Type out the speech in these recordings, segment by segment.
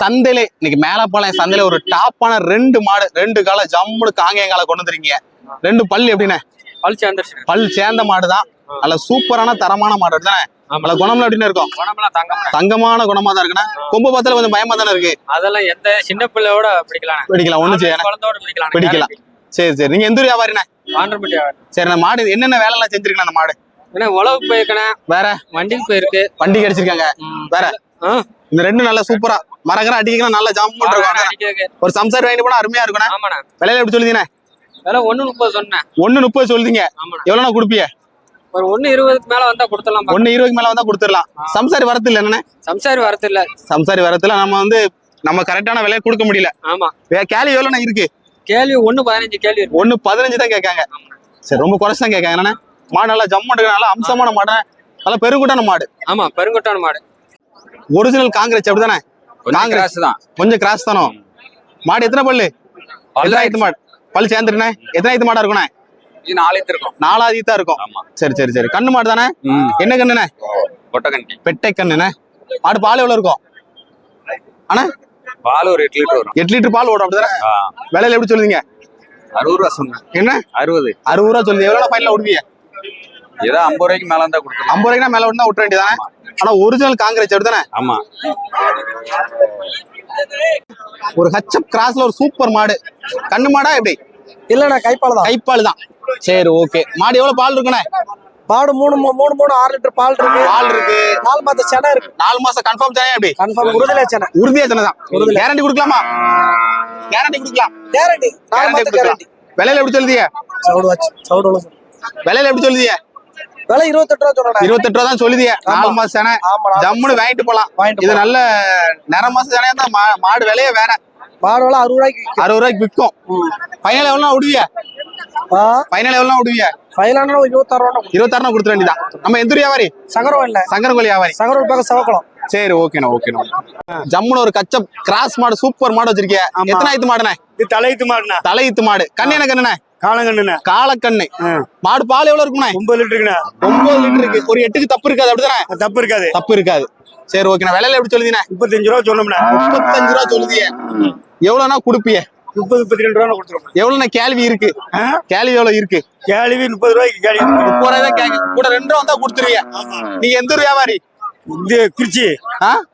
சந்தையில இன்னைக்கு மேலப்பாளையம் சந்தையில ஒரு டாப்பான ரெண்டு மாடு ரெண்டு காலை ஜம்முனு காங்கேயங்கால கொண்டு வந்துருக்கீங்க. ரெண்டு பல் எப்படிண்ணே? பழிச்சு வந்துருச்சு பல் சேர்ந்த மாடு தான் நல்ல சூப்பரான தரமான மாடு தானே நல்ல குணம்ல எப்படின்னு இருக்கும்? தங்கமான குணமா தான் இருக்குண்ணே. கொம்பு பத்தில கொஞ்சம் பயமா தானே இருக்கு? அதெல்லாம் எந்த சின்ன பிள்ளையோட பிடிக்கலாம் பிடிக்கலாம் ஒண்ணு செய்யணும் பிடிக்கலாம் பிடிக்கலாம். சரி சரி. நீங்க எந்த வியாபாரிண்ணே? ஆண்டர்பட்டி சரி அந்த மாடு என்னென்ன வேலை எல்லாம் செஞ்சிருக்கணும் அந்த மாடு? ஏன்னா உழவு போயிருக்கேன் வேற? வண்டிக்கு போயிருக்கு. வண்டி அடிச்சிருக்காங்க வேற? இந்த ரெண்டு நல்லா சூப்பரா மரகரம் அடிக்கலாம் நல்லா இருக்கும் அடிக்கிறதுக்கு. ஒரு சம்சார் வாங்கிட்டு போனா அருமையா இருக்குண்ணே. ஆமாண்ணா. விலையில எப்படி சொல்லுதீங்கண்ணே விலை ஒண்ணு முப்பது சொன்னேன். ஒண்ணு முப்பது சொல்லுதீங்க. எவ்வளவு குடுப்பிய ஒரு ஒண்ணு இருபதுக்கு மேல வந்தா கொடுத்துடலாம் ஒண்ணு இருபதுக்கு மேல வந்தா கொடுத்துடலாம். சம்சாரி வரது இல்ல என்னண்ணே? சம்சாரி வரது இல்ல சம்சாரி வரத்துல நம்ம வந்து நம்ம கரெக்டான விலையை கொடுக்க முடியல. ஆமா. கேள்வி எவ்வளவு இருக்கு? கேள்வி ஒண்ணு பதினஞ்சு கேள்வி ஒண்ணு பதினஞ்சு தான் கேட்காங்க. சரி ரொம்ப குறைச்சு தான் கேட்காங்க. என்னண்ணே? மாடு நல்லா ஜம்மு நல்லா அம்சமான மாடு. நல்லா பெருங்குட்டான மாடு. ஆமா பெருங்கொட்டான மாடு. ஒரிஜினல் காங்கிரஸ் அப்படிதானே? காங்கிரஸ் தான். கொஞ்சம் கிராஸ் தானோ? மாடு எத்தனை பல்லு? எத்தனை மாடு? பல்லு சேர்ந்துருண்ணே எத்தனை ஆயிரத்து மாடா இருக்குண்ணே? இருக்கும். நாலாவது தான் இருக்கும். ஆமா. சரி சரி சரி. கண்ணு மாடு தானே? என்ன கண்ணுண்ணே? பெட்டை கண்ணுண்ணே. மாடு பால் எவ்வளவு இருக்கும்? அண்ணா? பால் ஒரு எட்டு லிட்டர் வரும். எட்டு லிட்டர் பால் ஓடும் அப்படிதானே? விலையில எப்படி சொல்லுவீங்க? அறுபது ரூபா சொன்னேன். என்ன? அறுபது. அறுபது ரூபா சொல்லுங்க எவ்வளவு ஃபைனல் விடுவீங்க ஏதோ ஐம்பது ரூபாய்க்கு மேல இருந்தா கொடுக்கலாம். ஐம்பது ரூபாய்க்கு மேல விட்டா விட்டுற வேண்டியதானே ஆனா ஒரிஜினல் காங்கிரஸ் அப்படிதானே ஆமா. ஒரு ஹச்சப் கிராஸ்ல ஒரு சூப்பர் மாடு. கண்ணு மாடா எப்படி? இல்லண்ணா கைப்பால் தான். கைப்பால் தான். சரி ஓகே மாடு எவ்வளவு பால் இருக்குண்ணே? பாடு மூணு மூணு மூணு ஆறு லிட்டர் பால் இருக்கு. பால் இருக்கு. நாலு மாத செனை இருக்கு. நாலு மாசம் கன்ஃபார்ம் தானே எப்படி? கன்ஃபார்ம் உறுதியில செனை. உறுதியா தானே. தான் கேரண்டி கொடுக்கலாமா? கேரண்டி கொடுக்கலாம். கேரண்டி நாலு கேரண்டி விலையில எப்படி சொல்லுதீங்க சவுடு வச்சு சவுடு. விலையில எப்படி சொல்லுதீங்க விலை இருபத்தெட்டு ரூபா சொல்றேன் இருபத்தெட்டு ரூபா தான் சொல்லுதீங்க நாலு மாசம் சேனை ஜம்முன்னு வாங்கிட்டு போலாம். வாங்கிட்டு இது நல்ல நிற மாசம் சேனையா தான் மா- மாடு விலையே வேற. பாடு விலை அறுபது ரூபாய்க்கு அறுபது ரூபாய்க்கு விற்கும் ஃபைனல் எவ்வளோ விடுவிய? ஃபைனல் எவ்வளோ விடுவிய? ஃபைனல் இருபத்தாறு ரூபா இருபத்தாறுனா கொடுத்துட வேண்டியதான் நம்ம எந்த வியாபாரி சகரம் இல்ல சங்கரங்கோலி வியாபாரி. சகரம் பக்கம் செவக்குளம். சரி ஓகேண்ணா ஓகேண்ணா ஜம்முன்னு ஒரு கச்சப் கிராஸ் மாடு சூப்பர் மாடு வச்சிருக்கிய. எத்தனை ஆயிரத்து மாடுண்ணே? இது தலையத்து மாடுண்ணா. தலையீத்து மாடு. கண்ணு என்ன கண்ணுண்ணே? காலங்கண்ணுண்ணா. காலக்கண்ணு. மாடு பால் எவ்வளவு இருக்குண்ணே? ஒன்பது லிட்டருக்குண்ணா. ஒன்பது லிட்டர் இருக்கு ஒரு எட்டுக்கு தப்பு இருக்காது அப்படிதானே? தப்பு இருக்காது. தப்பு இருக்காது. சரி ஓகேண்ணா. விலையில எப்படி சொல்லுதீண்ணே? முப்பத்தஞ்சு ரூபா சொன்னோம்னா முப்பத்தஞ்சு ரூபா சொல்லுதிய எவ்வளவுனா கொடுப்பிய? முப்பது முப்பத்தி ரெண்டு ரூபா கொடுத்துருவோம். எவ்வளவுண்ணா கேள்வி இருக்கு? கேள்வி எவ்வளவு இருக்கு? கேள்வி முப்பது ரூபாய்க்கு கேள்வி முப்பது ரூபாய் தான் கேட்க கூட ரெண்டு ரூபா வந்தா கொடுத்துருவீங்க நீங்க எந்த ஒரு வியாபாரி? இது குறிச்சி.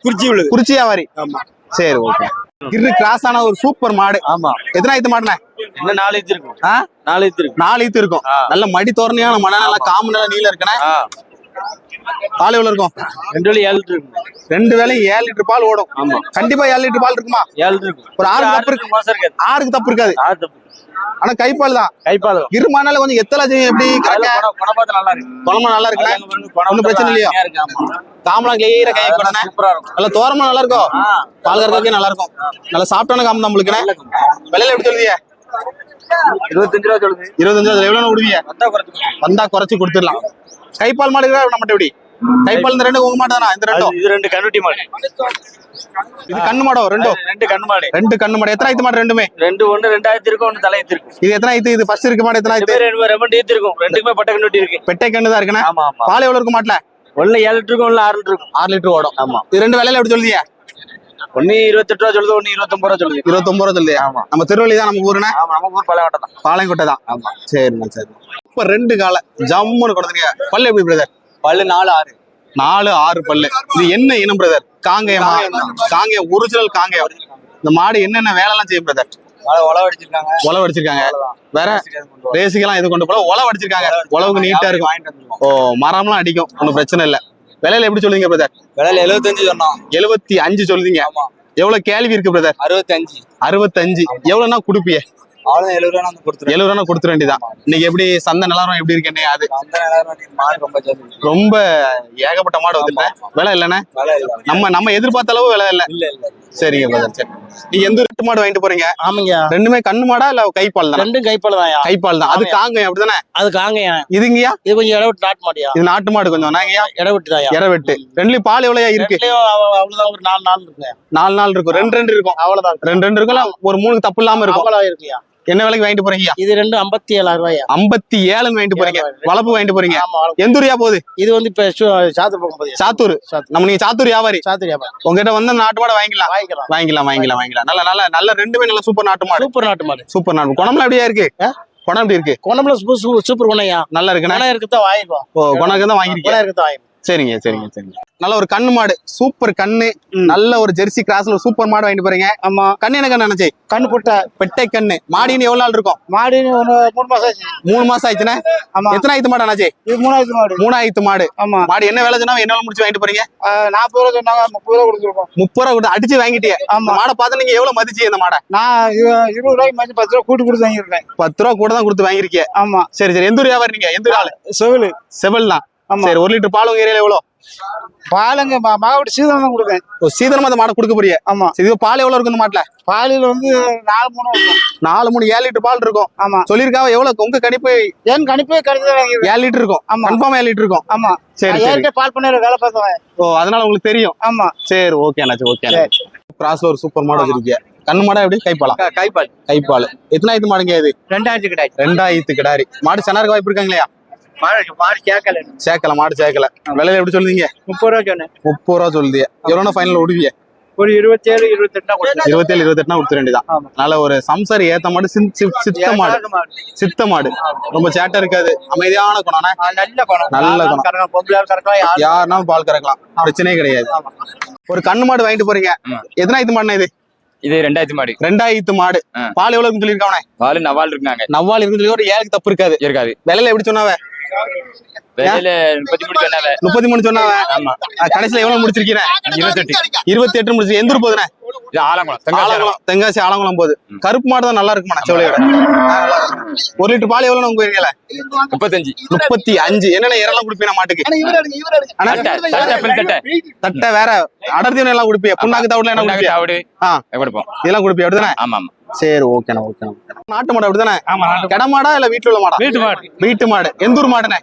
குறிச்சி உள்ளது. குறிச்சி வியாபாரி. ஆமா. சரி ஓகே. இரு கிராஸ் ஆன ஒரு சூப்பர் மாடு. ஆமா. எத்தனை ஆயிரத்து மாடுண்ணே? என்ன நாலு இது இருக்கும். நாலு இது இருக்கும். நாலு ஈத்து இருக்கும். நல்ல மடி தோரணையான மன நல்ல காம நல்ல நீல இருக்குண்ணே. பால் எவ்வளவு இருக்கும்? ரெண்டு வழி ஏழு லிட்டர் இருக்கும்? ரெண்டு வேலையும் ஏழு லிட்டர் பால் ஓடும். ஆமா. கண்டிப்பா ஏழு லிட்டர் பால் இருக்குமா? ஏழு இருக்கும். ஒரு ஆறு தப்பு இருக்கு. மாசம் இருக்காது. ஆறுக்கு தப்பு இருக்காது. ஆறு தப்பு ஆனா கைப்பால் தான். கைப்பால் இருமானால கொஞ்சம் எத்தனை செய்யும் எப்படி குணப்பாத்து நல்லா இருக்கு. நல்லா ஒண்ணும் பிரச்சனை இல்லையா? காமலாம் கிளியர கை இருக்கும். நல்ல தோரமா நல்லா இருக்கும் பால் கறக்கே நல்லா இருக்கும். நல்லா சாப்பிட்டான காம நம்மளுக்குண்ணே விலையில எப்படி சொல்லுவீங்க இருபத்தஞ்சு ரூபா சொல்லுது. இருபத்தஞ்சு அதுல எவ்வளவு விடுவீங்க? வந்தா குறைச்சு வந்தா குறைச்சு கொடுத்துடலாம். கைப்பால் மாடு நம்மகிட்ட எப்படி கைப்பால் இந்த ரெண்டு உங்க மாடு தானா? இந்த ரெண்டும் இது ரெண்டு கண்ணுட்டி மாடு. இது கண்ணு மாடோ ரெண்டும் ரெண்டு? கண்ணு மாடு. ரெண்டு கண்ணு மாடு. எத்தனை ஐத்து மாடு ரெண்டுமே? ரெண்டு ஒண்ணு ரெண்டாயிரத்தி இருக்கும் ஒண்ணு தலையத்து இருக்கும் இது எத்தனை ஐத்து இது ஃபர்ஸ்ட் இருக்க மாடு எத்தனை ஐத்து ரெண்டு இருக்கும் ரெண்டுக்குமே பட்ட கண்ணுட்டி இருக்கு. பெட்டை கண்ணு தான் இருக்குண்ணே பால் எவ்வளவு இருக்க மாட்டல? ஒண்ணு ஏழு லிட்டர் இருக்கும் ஒண்ணு ஆறு லிட்டர் இருக்கும் ஆறு லிட்டர் ஓடும். ஆமா. இது ரெண்டு விலையில எப்படி சொல்லுதீங்க? ஒண்ணு இருபத்தெட்டு ரூபா சொல்லுது ஒண்ணு இருபத்தொன்பது ரூபா சொல்லுது. இருபத்தொன்பது ரூபா சொல்லுது ஆமா. நம்ம திருவள்ளி தான் நம்ம ஊருண்ணே ஆமா நம்ம ஊர் பழைய தான். பாளையங்கோட்டை தான். ஆமா. சரிண்ணா சரி இப்ப ரெண்டு காலை ஜம்முன்னு கொடுத்துருக்கீங்க பல்லு எப்படி பிரதர் பல்லு நாலு ஆறு. நாலு ஆறு பல்லு. இது என்ன இனம் பிரதர் காங்கேயமா? காங்கேயம் ஒரிஜினல் காங்கேயம் இந்த மாடு என்னென்ன வேலைலாம் செய்யும் பிரதர் உழவு அடிச்சிருக்காங்க. உழவு அடிச்சிருக்காங்க. வேற ரேஸுக்கெல்லாம் இது கொண்டு போல உழவு அடிச்சிருக்காங்க. உழவுக்கு நீட்டா இருக்கும். ஓ மரம்லாம் அடிக்கும். ஒன்றும் பிரச்சனை இல்ல. விலையில எப்படி சொல்லுவீங்க பிரதர் விலையில எழுபத்தஞ்சு சொன்னோம் எழுபத்தி அஞ்சு சொல்லுவீங்க. ஆமா. எவ்வளவு கேள்வி இருக்கு பிரதர் அறுபத்தஞ்சு. அறுபத்தஞ்சு. எவ்வளவுனா கொடுப்பிய? அவ்வளவு எழுபது ரூபா வந்து கொடுத்துருவோம் எழுபது ரூபா கொடுத்துட வேண்டியதான் இன்னைக்கு எப்படி சந்தை நிலவரம் எப்படி இருக்கு என்ன அது? அந்த நேரம் மாடு ரொம்ப ஏகப்பட்ட மாடு வந்துட்டேன் விலை இல்லைண்ணே? விலை இல்ல. நம்ம நம்ம எதிர்பார்த்த அளவு விலை இல்ல இல்ல இல்ல. சரிங்க பிரதர் சரி. நீங்க எந்த ரெட்டு மாடு வாங்கிட்டு போறீங்க? ஆமாங்க ரெண்டுமே கண்ணு மாடா இல்ல கைப்பால் தான்? ரெண்டும் கைப்பால் தான் கைப்பால் தான். அது ஆமாய்யா. காங்க அப்படிதானே? அது காங்கயா இதுங்கயா இது கொஞ்சம் இடவிட்டு நாட்டு மாடியா? இது நாட்டு மாடு கொஞ்சம். நாங்கயா இடவிட்டு தான் இற வெட்டு. ரெண்டுலயும் பால் எவ்வளவு இருக்கு? அவ்வளவுதான். ஒரு நாலு நாள் இருக்குங்க நாலு நாள் இருக்கும். ரெண்டு ரெண்டு இருக்கும். அவ்வளவுதான் ரெண்டு ரெண்டு இருக்கும்ல? ஒரு மூணுக்கு தப்பு இல்லாம இருக்கும். அவ்வளவு இருக்குயா என்ன விலைக்கு வாங்கிட்டு போறீங்க? இது ரெண்டு ஐம்பத்தி ஏழாயிரம் ரூபாயா? ஐம்பத்தி ஏழுன்னு வாங்கிட்டு போறீங்க. வளப்பு வாங்கிட்டு போறீங்க. எந்த ஊரியா போகுது? இது வந்து இப்ப சாத்தூர் சாத்தூர். நம்ம நீங்க சாத்தூர் வியாபாரி. சாத்தூர் வியாபாரம் உங்ககிட்ட வந்து நாட்டு மாடை வாங்கிக்கலாம். வாங்கிக்கலாம். வாங்கிக்கலாம் வாங்கிக்கலாம் வாங்கிக்கலாம். நல்ல நல்ல நல்ல ரெண்டுமே நல்ல சூப்பர் நாட்டு மாடு. சூப்பர் நாட்டு மாடு. சூப்பர் நாடு குணம்லாம் எப்படியா இருக்கு? குணம் எப்படி இருக்கு? குணம்ல சூப்பர் குணையா? நல்லா இருக்குண்ணா? குணம் இருக்குதான் வாங்கிக்குவோம் ஓ குணக்கு தான் வாங்கிருக்கீங்க? குணம் இருக்குதான் வாங்கிக்குவோம் சரிங்க சரிங்க சரிங்க. நல்ல ஒரு கண்ணு மாடு சூப்பர் கண்ணு. நல்ல ஒரு ஜெர்சி கிராஸ்ல ஒரு சூப்பர் மாடு வாங்கிட்டு போறீங்க. ஆமா. கண்ணு என்ன கண்ணு நினைச்சே கண்ணு போட்ட. பெட்டை கண்ணு. மாடின்னு எவ்வளவு நாள் இருக்கும்? மாடு ஒரு மூணு மாசம் ஆச்சு. மூணு மாசம் ஆயிடுச்சுன்னா? ஆமா. எத்தனை ஆயிரத்து மாடு அண்ணாச்சி? இது மூணாயிரத்து மாடு. மூணாயிரத்து மாடு. ஆமா. மாடு என்ன வேலை சொன்னா என்ன முடிச்சு வாங்கிட்டு போறீங்க? நாற்பது ரூபா சொன்னாங்க முப்பது ரூபா கொடுத்துருக்கோம். முப்பது ரூபா கொடுத்து அடிச்சு வாங்கிட்டியே. ஆமா. மாடை பார்த்து நீங்க எவ்வளவு மதிச்சு இந்த மாடை? நான் இரு- இருபது ரூபாய்க்கு மதிச்சு பத்து ரூபா கூட்டு கொடுத்து வாங்கியிருக்கேன். பத்து ரூபா கூட தான் கொடுத்து வாங்கிருக்கீங்க ஆமா. சரி சரி. எந்த ஊர் வியாபாரி நீங்க? எந்த ஊர் ஆளு? செவிலு. செவல் தான் சரி ஒரு லிட்டர் பால் உங்க ஏரியால எவ்வளவு பாலுங்க மகவட்டி சீதனம் தான் கொடுப்பேன். ஓ, சீதனமா அந்த மாடை கொடுக்க போறீங்க ஆமா. இது பால் எவ்வளவு இருக்கும் இந்த மாட்டுல? பாலில் வந்து நாலு மூணு இருக்கும். நாலு மூணு ஏழு லிட்டர் பால் இருக்கும். ஆமா. சொல்லிருக்காவ எவ்வளவு உங்க கணிப்பு ஏன் கணிப்பே வாங்கியிருக்கேன். ஏழு லிட்டர் இருக்கும். ஆமா. கன்ஃபார்ம் ஏழு லிட்டர் இருக்கும். ஆமா. சரி ஏற்கனவே பால் பண்ணையில வேலை பார்த்தவன். ஓ அதனால உங்களுக்கு தெரியும். ஆமா. சரி ஓகே அண்ணாச்சி ஓகே கிராஸ்ல ஒரு சூப்பர் மாடு வச்சிருக்கீங்க கண்ணு மாடா எப்படி? கைப்பாலா? கைப்பால். கைப்பால். எத்தனாயிரத்து மாடுங்க இது? ரெண்டாயிரத்து கிடையாது ரெண்டாயிரத்து கிடாரி. மாடு சென்னாருக்கு வாய்ப்பு இருக்காங்களா மாடு மாடு கேட்கல சேர்க்கல மாடு சேர்க்கல. விலையில எப்படி சொல்லுவீங்க? முப்பது ரூபா சொன்னேன். முப்பது ரூபா சொல்லுதிய எவ்வளோ ஃபைனல் விடுவிய ஒரு இருபத்தேழு இருபத்தெட்டா கொடுத்தேன் இருபத்தேழு இருபத்தெட்டுனா கொடுத்து ரெண்டுதான் ஆமா. நல்ல ஒரு சம்சாரி ஏத்த மாடு சித்- சித்- சித்த மாடு. சித்த மாடு. ரொம்ப சேட்டை இருக்காது. அமைதியான குணம்னா நல்ல குணம். நல்ல குணம். கறக்கலாம் பொம்பளை கறக்கலாம் யார் யாருன்னா பால் கறக்கலாம். பிரச்சனையே கிடையாது. ஒரு கண்ணு மாடு வாங்கிட்டு போறீங்க. ஆமா. எத்தனாயிரத்து மாடுனா இது? இது ரெண்டாயிரத்தி மாடி. ரெண்டாயிரத்து மாடு. பால் எவ்வளவுன்னு சொல்லியிருக்காவனே பாலு நவால் இருக்காங்க இருக்குன்னு சொல்லி ஒரு ஏழுக்கு தப்பு இருக்காது. இருக்காது. விலையில எப்படி சொன்னாவ? முப்பத்தி மூணு சொன்னாவ. ஆமா. கடைசியில எவ்வளவு முடிச்சிருக்கீங்க இருபத்தெட்டு. இருபத்தி எட்டு முடிச்சு எந்த ஊர் இது ஆலங்குளம் தென்காசி ஆலங்குளம் போகுது. கருப்பு மாடு தான் நல்லா இருக்குமா செவலையோட ஒரு லிட்டர் பால் எவ்வளவு உங்க ஏரியால? முப்பத்தஞ்சு. முப்பத்தி அஞ்சு. என்னென்ன இறலாம் குடிப்பீங்க மாட்டுக்கு? தட்டை வேற. அடர்த்தியம் எல்லாம் குடிப்பிய? புண்ணாக்கு தவிட என்ன குடிப்பியா? ஆ. கொடுப்போம். இதெல்லாம் குடிப்பியா? அப்படிதானே? ஆமா ஆமா. சரி ஓகேண்ணா ஓகேண்ணா. நாட்டு மாடு அப்படிதானே? கிட மாடா இல்ல வீட்டுல உள்ள மாடா? வீட்டு மாடு. வீட்டு மாடு. எந்த ஊர் மாடுனே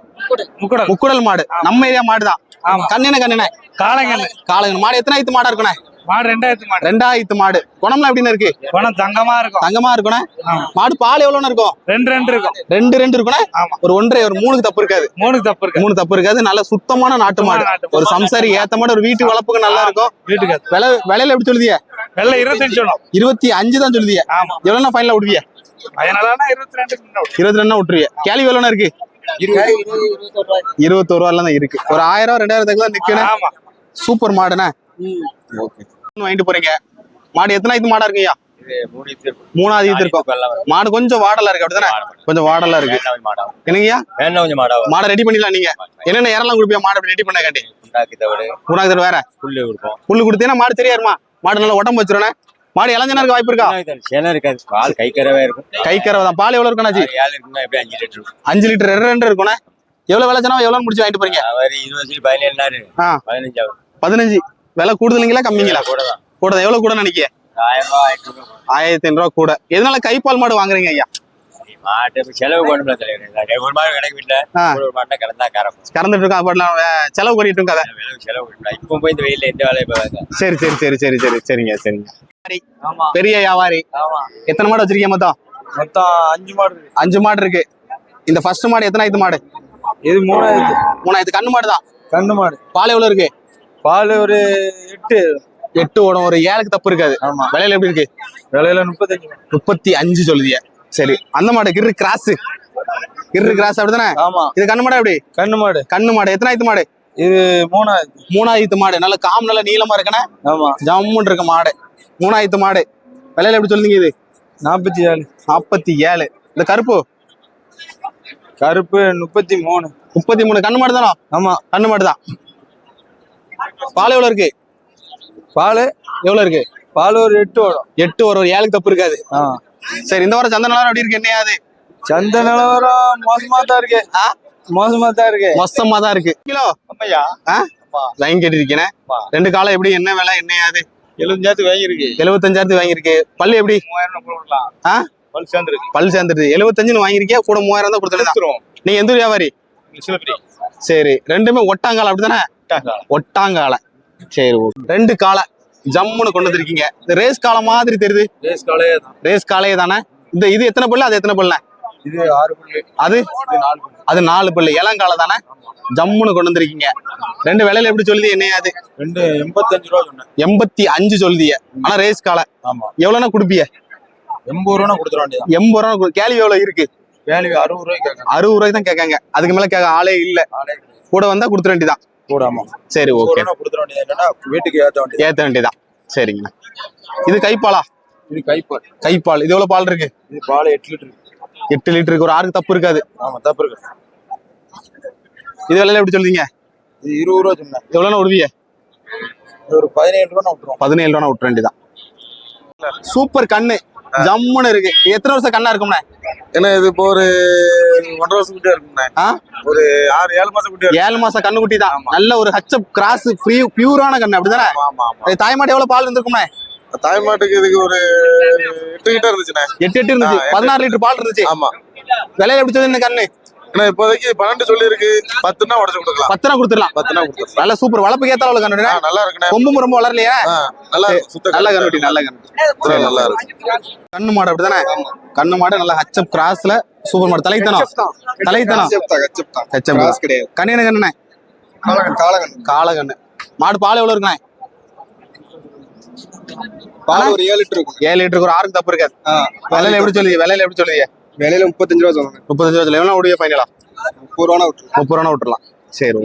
முக்குடல். முக்குடல். மாடு. நம்ம ஏரியா மாடு தான் ஆமா. கண்ணின கண்ணின காலங்கல் காலங்க மாடு எத்தனை ஆயிரத்து மாடா இருக்குண்ணே? மாடு ரெண்டாயிரத்து மாடு. ரெண்டாயிரத்து மாடு. குணம்லாம் எப்படின்னு இருக்கு? பணம் தங்கமா இருக்கும். தங்கமா இருக்குண்ணே? ஆமா. மாடு பால் எவ்வளவுன்னு இருக்கும்? ரெண்டு ரெண்டு இருக்கும். ரெண்டு ரெண்டு இருக்குண்ணே? ஆமா. ஒரு ஒன்றரை ஒரு மூணுக்கு தப்பு இருக்காது. மூணுக்கு தப்பு இருக்கு மூணு தப்பு இருக்காது. நல்ல சுத்தமான நாட்டு மாடு. ஒரு சம்சாரி ஏத்த மாடு ஒரு வீட்டு வளர்ப்புக்கு நல்லா இருக்கும். வீட்டுக்கு விலை விலையில எப்படி சொல்லுதிய? வெள்ள இருபத்தஞ்சு சொன்னோம் இருபத்தி அஞ்சு தான் சொல்லுதிய. ஆமா. எவ்வளவு ஃபைனல விடுவிய? அதனால இருபத்தி ரெண்டு இருபத்தி ரெண்டு விட்டுருவிய. கேள்வி எவ்வளவு இருக்கு? இருபத்தோரு ரூபாய்ல தான் இருக்கு. ஒரு ஆயிரம் ரெண்டாயிரத்துக்கு தான் நிக்கணும் ஆமா. சூப்பர் மாடுண்ணே. வாங்கிட்டு போறீங்க? மாடு எத்தனை இது மாடா இருக்குயா மூணாவது இது இருக்கும் மாடு கொஞ்சம் வாடலா இருக்கு அப்படிதானே? கொஞ்சம் வாடலா இருக்கு. என்னங்கய்யா? கொஞ்சம் மாடா. மாடை ரெடி பண்ணிடலாம் நீங்க. என்னென்ன இறலாம் கொடுப்பியா மாடு ரெடி பண்ண காட்டி மூணாவது வேற? புல்லு கொடுப்போம். புல்லு கொடுத்தீங்கன்னா மாடு தெரியாருமா மாடு நல்லா உடம்பு வச்சிருனே மாடு இளஞ்சனா இருக்க வாய்ப்பு இருக்கா? சேனா இருக்காது. பால் கை கரவே இருக்கும். கை தான். பால் எவ்வளவு இருக்குண்ணாச்சி ஏழு இருக்குன்னா எப்படி அஞ்சு லிட்டர் அஞ்சு லிட்டர் ரெண்டு ரெண்டு இருக்குண்ணே எவ்வளவு விலை சொன்னா எவ்வளவு முடிச்சு வாங்கிட்டு போறீங்க? இருபது பதினேழு ஆ. பதினஞ்சாவது. பதினஞ்சு. விலை கூடுதலுங்களா கம்மிங்களா? கூட தான் கூட தான் எவ்வளவு கூட நினைக்க ஆயிரத்தி ரூபாய் ஆயிரத்தி ஐநூறு ரூபா கூட. எதனால கைப்பால் மாடு வாங்குறீங்க ஐயா? செலவு கறந்துட்டு வே- செலவு பண்ணிட்டு கொண்டு இப்போ போய் இந்த வெயில்ல எந்த வேலையை சரி சரி சரி சரி சரி சரிங்க சரிங்க. ஆமா. பெரிய வியாபாரி. ஆமா. எத்தனை மாடு வச்சிருக்கீங்க மொத்தம்? மொத்தம் அஞ்சு மாடு இருக்கு. அஞ்சு மாடு இருக்கு. இந்த ஃபர்ஸ்ட் மாடு எத்தனாயிரத்து மாடு? இது மூணாயிரத்து. மூணாயிரத்து கண்ணு மாடு தான் கண்ணு மாடு. பால் எவ்வளவு இருக்கு? பால் ஒரு எட்டு. எட்டு ஓடும். ஒரு ஏழுக்கு தப்பு இருக்காது. ஆமா. விலையில எப்படி இருக்கு? விலையில முப்பத்தஞ்சு. முப்பத்தி அஞ்சு சொல்லுதிய. சரி. அந்த மாடு கிரு கிராஸ். கிரு கிராஸ் அப்படிதானே? ஆமா. இது கண்ணு மாடு எப்படி? கண்ணு மாடு. கண்ணு மாடு. எத்தனாயிரத்து மாடு? இது மூணாயிரத்து. மூணாயிரத்து மாடு. நல்ல காம் நல்ல நீளமா இருக்கனே ஆமா. ஜம்முன்னு இருக்க மாடு. மூணாயிரத்து மாடு. விலையில எப்படி சொல்லுங்க இது? நாற்பத்தி ஏழு. நாற்பத்தி ஏழு. இந்த கருப்பு? கருப்பு முப்பத்தி மூணு. முப்பத்தி மூணு. கண்ணு மாடு தானோ? ஆமா. கண்ணு மாடு தான். பால் எவ்வளவு இருக்கு? பால் எவ்வளவு இருக்கு? பால் ஒரு எட்டு வரும். எட்டு ஒரு ஒரு ஏழுக்கு தப்பு இருக்காது. ஆ. சரி இந்த வாரம் சந்தை நிலவரம் எப்படி இருக்கு? என்னையாது சந்த நிலவரம் மோசமா தான் இருக்கு. ஆ? மோசமா தான் இருக்கு. மொத்தமா தான் இருக்கு. கிலோ? ஆமாய்யா ஆ? வாங்கி கேட்டிருக்கேன் ரெண்டு காலம் எப்படி? என்ன விலை? என்னையாது எழுபஞ்சாயிரத்து வாங்கியிருக்கு. எழுபத்தஞ்சாயிரத்து வாங்கியிருக்கு. பல்லு எப்படி? மூவாயிரம் கொடுக்கலாம் ஆ? பல் சேர்ந்துருக்கு. பல் சேர்ந்துருது. எழுபத்தஞ்சுன்னு வாங்கியிருக்கியா? கூட மூவாயிரம் தான் கொடுத்துருதான் நீங்க எந்த வியாபாரி? சரி ரெண்டுமே ஒட்டாங்கால அப்படிதானே ஒட்டாங்கால. சரி ரெண்டு காலை. ஜம்முன்னு கொண்டு வந்திருக்கீங்க. இந்த ரேஸ் காலை மாதிரி தெரியுது. ரேஸ் காலையே தான். ரேஸ் காலையே தானே? இந்த இது எத்தனை பல்லு? அது எத்தனை பல்லுண்ணே? இது ஆறு புள்ளி அது? புள்ளி அது நாலு பல்லு. இளங்கால தானே? ஜம்முன்னு கொண்டு வந்திருக்கீங்க. ரெண்டு விலையில எப்படி சொல்லுது? என்ன அது? ரெண்டு எண்பத்தஞ்சு ரூபா சொன்னேன். எண்பத்தி அஞ்சு சொல்லுதிய. ஆனா ரேஸ் காலை. ஆமா. எவ்வளவுனா கொடுப்பிய? எண்பது ரூபா கொடுத்துட எண்பது ரூபா கேள்வி எவ்வளவு இருக்கு? வேல்யூ அறுபது ரூபாய்க்கு அறுபது ரூபாய்க்கு தான் கேட்காங்க. அதுக்கு மேல கேட்க ஆளே இல்ல. கூட வந்தா கொடுத்துட வேண்டியதான் கூட ஆமா சரி ஓகே கொடுத்துட வேண்டியது இல்லைன்னா வீட்டுக்கு ஏத்த வேண்டியது ஏத்த வேண்டியதான் சரிங்கண்ணா இது கைப்பாலா இது கைப்பால் கைப்பால் இது எவ்வளவு பால் இருக்கு? இது பால் எட்டு லிட்டர். எட்டு லிட்டருக்கு ஒரு ஆறுக்கு தப்பு இருக்காது. ஆமா தப்பு இருக்கு இது விலையில எப்படி சொல்றீங்க? இது இருபது ரூபா சொன்னேன். எவ்வளோன்னு விடுவிய? இது ஒரு பதினேழு ரூபா விட்டுருவோம். பதினேழு ரூபா விட்டுற வேண்டியதான் சூப்பர் கண்ணு. ஜம்முன்னு இருக்கு. எத்தனை வருஷம் கண்ணா இருக்கும்ண்ணே? ஏன்னா இது இப்போ ஒரு ஒன்றரை வருஷம் குட்டியா இருக்குண்ணே ஆ? ஒரு ஆறு ஏழு மாசம் குட்டியா ஏழு மாசம் கண்ணு குட்டி தான். நல்ல ஒரு ஹச்சப் கிராஸ் ஃப்ரீ பியூரான கண்ணு அப்படிதானே? இருக்கும் தாய்மாட்டு எவ்வளவு பால் இருந்திருக்கும்ண்ணே? தாய் மாட்டுக்கு இதுக்கு ஒரு எட்டு கிட்ட இருந்துச்சுண்ணே. எட்டு எட்டு இருந்துச்சு. பதினாறு லிட்டர் பால் இருந்துச்சு. ஆமா. விலையில எப்படி சொல்லி இந்த கண்ணு? ஏன்னா இப்போதைக்கு பன்னெண்டு சொல்லி இருக்கு பத்துனா உடச்சு கொடுக்கலாம். பத்து ரூபா கொடுத்துடலாம். பத்துனா கொடுத்துக்கலாம் நல்ல சூப்பர். வளர்ப்பு ஏத்தால உள்ள கண்ணு ஆ, நல்லா இருக்குண்ணே. கொம்பும் ரொம்ப வளரலையா. நல்லா இருக்கு. சுத்த நல்ல கண்ணுட்டி நல்ல கண்ணு நல்லா இருக்கு. கண்ணு மாடு அப்படிதானே? கண்ணு மாடு நல்ல ஹச்சப் கிராஸ்ல சூப்பர் மாடு. தலைத்தனம். தலைத்தனம். ஹச்சப் கிடையாது. கண்ணு கண்ணுண்ணே? காலகன் காலகன் காளை கண்ணு மாடு பால் எவ்வளவு இருக்குண்ணே? பால் ஒரு ஏழு லிட்டர் இருக்கும். ஏழு லிட்டருக்கு ஒரு ஆறுக்கு தப்பு இருக்காது. விலையில எப்படி சொல்லுவீங்க? விலையில எப்படி சொல்லுவீங்க? விலையில முப்பத்தஞ்சு ரூபா சொன்னாங்க. முப்பத்தஞ்சு வருஷத்துல எவ்வளோ விடுவீங்க ஃபைனலா முப்பது ரூபா விட்டுருவோம் முப்பது ரூபா விட்டுறலாம். சரி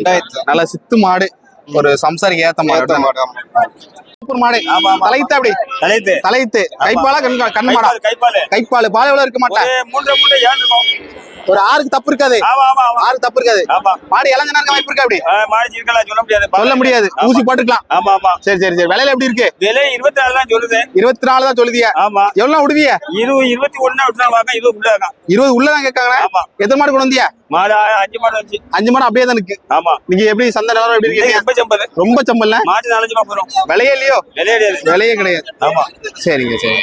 நல்ல சித்து மாடு ஒரு சம்சாரிக்கு ஏத்த மாடு. ஆமா. சூப்பர் மாடு. தலைத்து அப்படி? தலைத்து. தலைத்து. கைப்பாலா கண் கண் மாடா கைப்பால். கைப்பால் பால் எவ்வளவு இருக்க மாட்டேன் மூன்று மூன்று ஏழு இருக்கும். ஒரு ஆறுக்கு தப்பு இருக்காது. ஆமா ஆமா ஆமா. ஆறுக்கு தப்பு இருக்காது. ஆமா. மாடு இளஞ்சனா இருக்க வாய்ப்பு இருக்கா அப்படி? மாடி இருக்கலாம் சொல்ல முடியாது. சொல்ல முடியாது. ஊசி போட்டுக்கலாம். ஆமா ஆமா. சரி சரி சரி. விலையில எப்படி இருக்கு? விலை இருபத்தி நாலு தான் சொல்லுது. இருபத்தி நாலு தான் சொல்லுதிய. ஆமா. எவ்வளவு விடுவிய இருபது இருபத்தி ஒண்ணா விட்டுனா இது உள்ள இருபது உள்ளதான் கேட்காங்க ஆமா. எத்தனை மாடு கொண்டு வந்தியா? மாடு அஞ்சு மாடு வந்துச்சு அஞ்சு மாடு அப்படியே தான் இருக்கு. ஆமா. நீங்க எப்படி சந்தை நிலவரம் எப்படி இருக்கீங்க? எண்பது ஐம்பது ரொம்ப சம்பல்ல மாடு நாலஞ்சு ரூபா போறோம் விலையே இல்லையோ? விலை கிடையாது. விலையே கிடையாது. ஆமா. சரிங்க சரி.